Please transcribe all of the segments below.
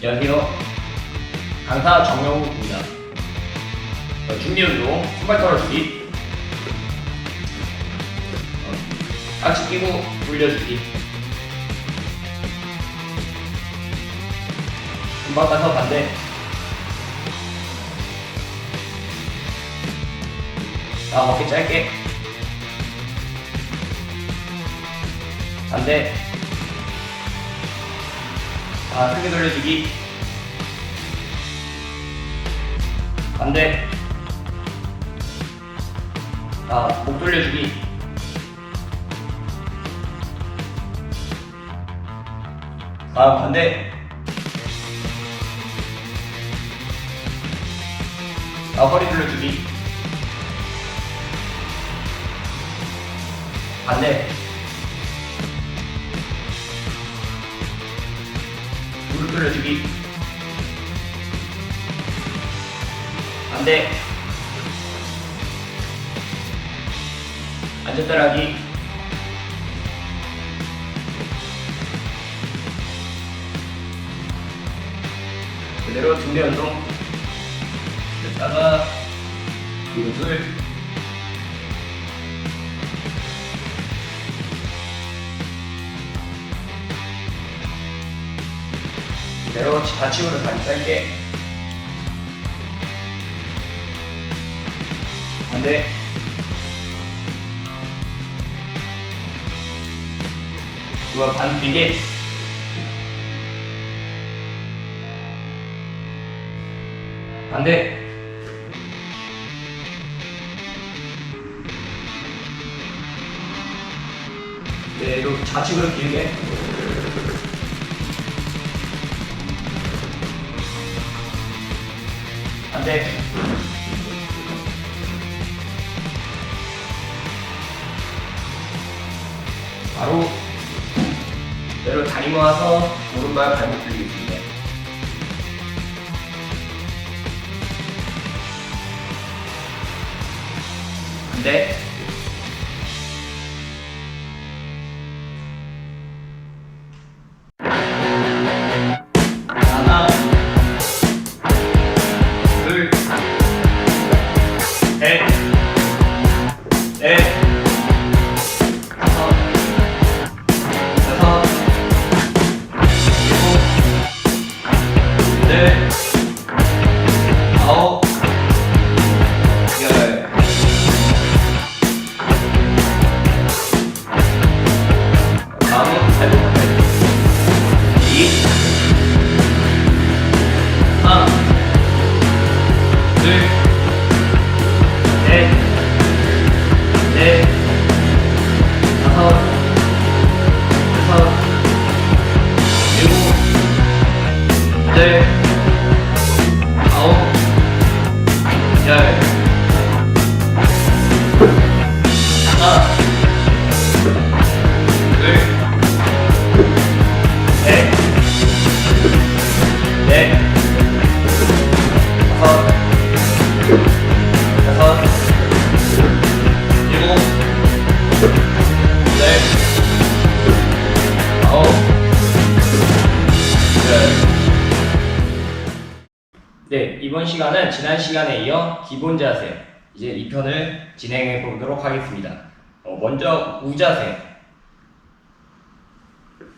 안녕하세요. 강사 정영욱입니다. 어, 준비 운동, 손발 털어주기, 어, 깍지 끼고 돌려주기. 금방 가서 반대. 나 어깨 짧게. 반대. 아, 크게 돌려주기. 반대. 아, 목 돌려주기. 아, 반대. 아, 허리 돌려주기. 반대. 돌려주기. 반대. 앉았다라기. 그대로 등대 운동. 됐다가 둘. 그대로 좌측으로 다리 짧게. 반대. 이거 반 비게. 반대. 네, 이거 좌측으로 길게. 반대. 바로 내로 다리 모아서 오른발 발목 들리겠습니 여 시간은 지난 시간에 이어 기본 자세, 이제 이 편을 진행해 보도록 하겠습니다. 어, 먼저 우자세.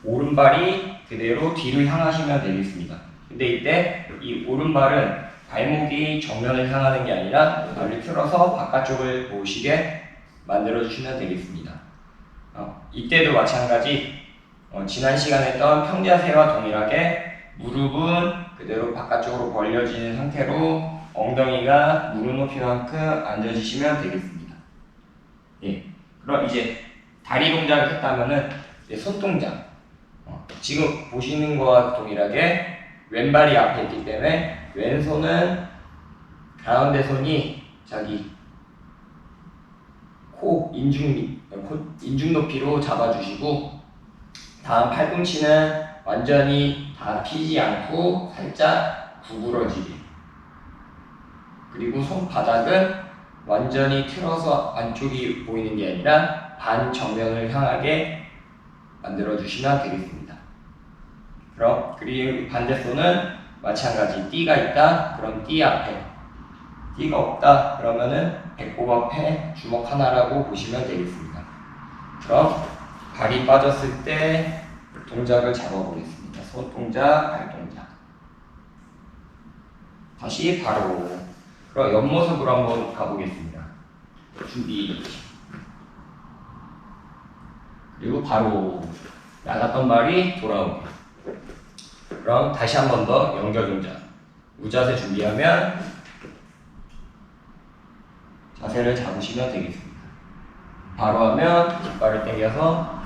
오른발이 그대로 뒤를 향하시면 되겠습니다. 근데 이때 이 오른발은 발목이 정면을 향하는 게 아니라 발을 틀어서 바깥쪽을 보시게 만들어 주시면 되겠습니다. 어, 이때도 마찬가지 어, 지난 시간에 했던 평자세와 동일하게 무릎은 그대로 바깥쪽으로 벌려지는 상태로 엉덩이가 무릎 높이만큼 앉아주시면 되겠습니다. 예. 그럼 이제 다리 동작을 했다면은 손 동작. 어, 지금 보시는 것과 동일하게 왼발이 앞에 있기 때문에 왼손은 가운데 손이 자기 코 인중 인중 높이로 잡아주시고 다음 팔꿈치는 완전히 다 피지 않고 살짝 구부러지게 그리고 손바닥은 완전히 틀어서 안쪽이 보이는 게 아니라 반 정면을 향하게 만들어 주시면 되겠습니다. 그럼 그리고 반대손은 마찬가지 띠가 있다. 그럼 띠 앞에 띠가 없다. 그러면은 배꼽 앞에 주먹 하나라고 보시면 되겠습니다. 그럼 발이 빠졌을 때 동작을 잡아보겠습니다. 손 동작, 발 동작. 다시 바로. 그럼 옆모습으로 한번 가보겠습니다. 준비. 그리고 바로 나갔던 발이 돌아오게. 그럼 다시 한 번 더 연결 동작. 우자세 준비하면 자세를 잡으시면 되겠습니다. 바로 하면 뒷발을 당겨서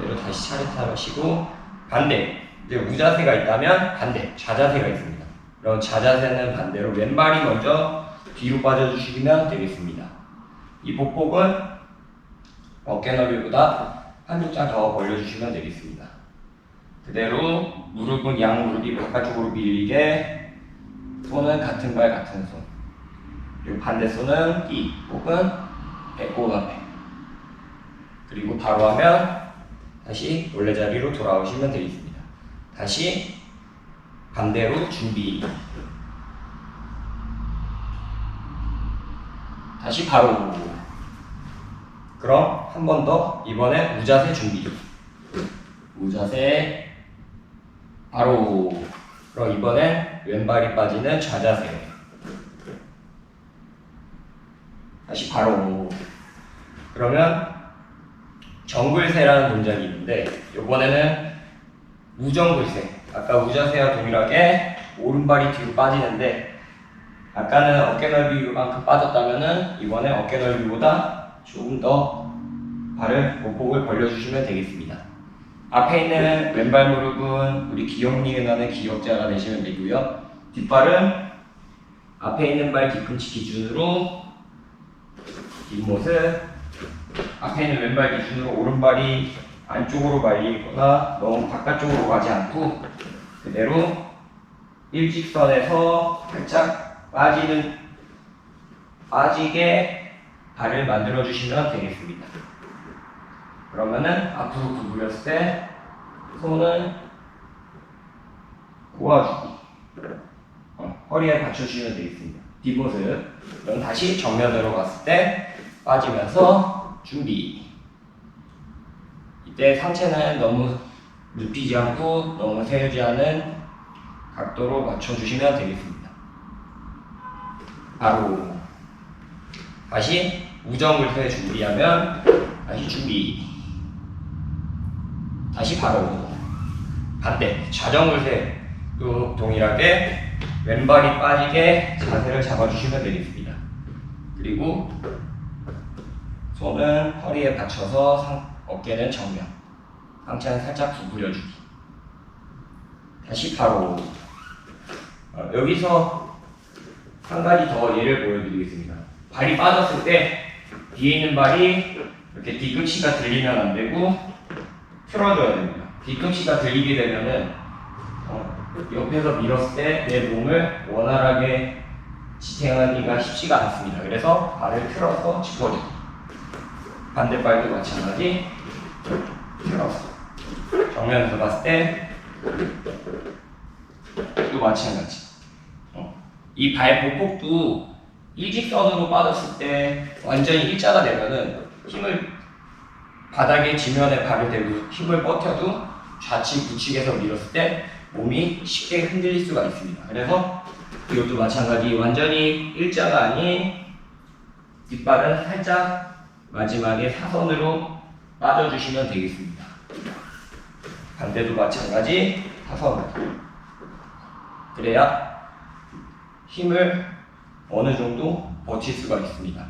내로 다시 차렷하시고 반대. 이제 우자세가 있다면 반대 좌자세가 있습니다. 그럼 좌자세는 반대로 왼발이 먼저 뒤로 빠져주시면 되겠습니다. 이 보폭은 어깨 넓이보다 한쪽 더 벌려주시면 되겠습니다. 그대로 무릎은 양 무릎이 바깥쪽으로 밀리게 손은 같은 발 같은 손 그리고 반대 손은 이 혹은 배꼽 앞에 그리고 바로 하면 다시 원래 자리로 돌아오시면 되겠습니다. 다시 반대로 준비. 다시 바로. 그럼 한 번 더 이번에 우자세 준비. 우자세 바로. 그럼 이번엔 왼발이 빠지는 좌자세. 다시 바로. 그러면 정글세라는 동작이 있는데 이번에는 우정글세 아까 우자세와 동일하게 오른발이 뒤로 빠지는데 아까는 어깨 넓이만큼 빠졌다면은 이번에 어깨 넓이보다 조금 더 발을 보폭을 벌려주시면 되겠습니다. 앞에 있는 왼발 무릎은 우리 기억니은하는 기억자가 되시면 되고요. 뒷발은 앞에 있는 발 뒤꿈치 기준으로 뒷모습 앞에 있는 왼발 기준으로 오른발이 안쪽으로 말리거나 너무 바깥쪽으로 가지 않고 그대로 일직선에서 살짝 빠지는 빠지게 발을 만들어 주시면 되겠습니다. 그러면은 앞으로 구부렸을 때 손은 꼬아주기 어, 허리에 받쳐주시면 되겠습니다. 뒷모습 그럼 다시 정면으로 갔을 때 빠지면서 준비 이때 상체는 너무 눕히지 않고 너무 세우지 않은 각도로 맞춰주시면 되겠습니다. 바로 다시 우정물태 준비하면 다시 준비 다시 바로 반대 좌정물태 또 동일하게 왼발이 빠지게 자세를 잡아주시면 되겠습니다. 그리고 손은 허리에 받쳐서 상, 어깨는 정면 상체는 살짝 구부려주기 다시 바로 어, 여기서 한 가지 더 예를 보여드리겠습니다. 발이 빠졌을 때 뒤에 있는 발이 이렇게 뒤꿈치가 들리면 안 되고 틀어줘야 됩니다. 뒤꿈치가 들리게 되면은 어, 옆에서 밀었을 때 내 몸을 원활하게 지탱하기가 쉽지가 않습니다. 그래서 발을 틀어서 짚어주고 반대발도 마찬가지 정면에서 봤을 때또 마찬가지. 어, 이발 보폭도 일직선으로 빠졌을 때 완전히 일자가 되면은 힘을 바닥에 지면에 발을 대고 힘을 버텨도 좌측 우측에서 밀었을 때 몸이 쉽게 흔들릴 수가 있습니다. 그래서 이것도 마찬가지 완전히 일자가 아닌 뒷발은 살짝 마지막에 사선으로 빠져주시면 되겠습니다. 반대도 마찬가지 사선으로 그래야 힘을 어느 정도 버틸 수가 있습니다.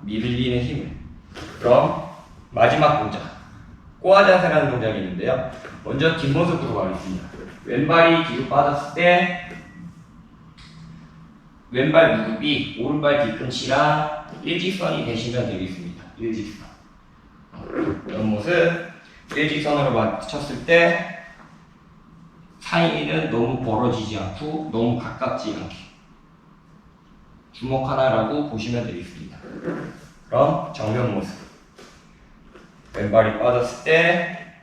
밀리는 힘을. 그럼 마지막 동작. 꼬아 자세라는 동작이 있는데요. 먼저 뒷모습으로 가겠습니다. 왼발이 뒤로 빠졌을 때 왼발 무릎이 오른발 뒤꿈치랑 일직선이 되시면 되겠습니다. 일직선. 이런 모습 일직선으로 맞췄을 때 사이는 너무 벌어지지 않고 너무 가깝지 않게 주먹 하나라고 보시면 되겠습니다. 그럼 정면 모습. 왼발이 빠졌을 때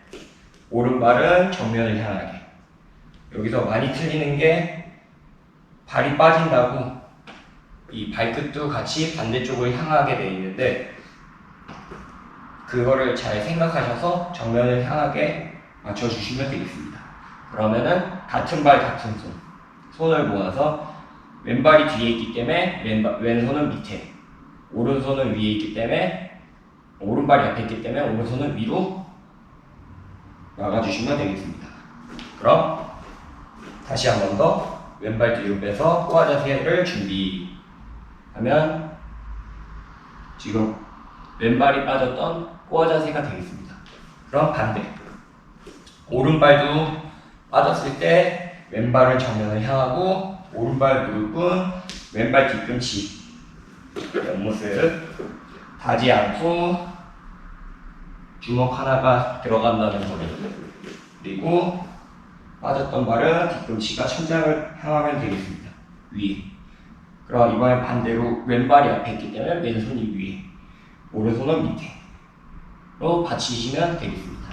오른발은 정면을 향하게 여기서 많이 틀리는 게 발이 빠진다고 이 발끝도 같이 반대쪽을 향하게 돼 있는데 그거를 잘 생각하셔서 정면을 향하게 맞춰주시면 되겠습니다. 그러면은 같은 발 같은 손 손을 모아서 왼발이 뒤에 있기 때문에 왼발, 왼손은 밑에 오른손은 위에 있기 때문에 오른발이 앞에 있기 때문에 오른손은 위로 막아주시면 되겠습니다. 그럼 다시 한 번 더 왼발 뒤로 빼서 꼬아 자세를 준비하면 지금 왼발이 빠졌던 꼬아 자세가 되겠습니다. 그럼 반대. 오른발도 빠졌을 때 왼발을 정면을 향하고 오른발 무릎은 왼발 뒤꿈치. 옆모습 닿지 않고 주먹 하나가 들어간다는 소리. 그리고 빠졌던 발은 뒤꿈치가 천장을 향하면 되겠습니다. 위에. 그럼 이번엔 반대로 왼발이 앞에 있기 때문에 왼손이 위에. 오른손은 밑에 로 받치시면 되겠습니다.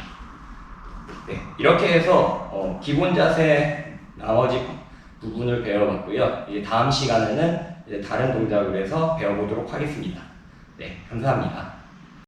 네, 이렇게 해서 어, 기본 자세 나머지 부분을 배워봤고요. 이제 다음 시간에는 이제 다른 동작을 해서 배워보도록 하겠습니다. 네 감사합니다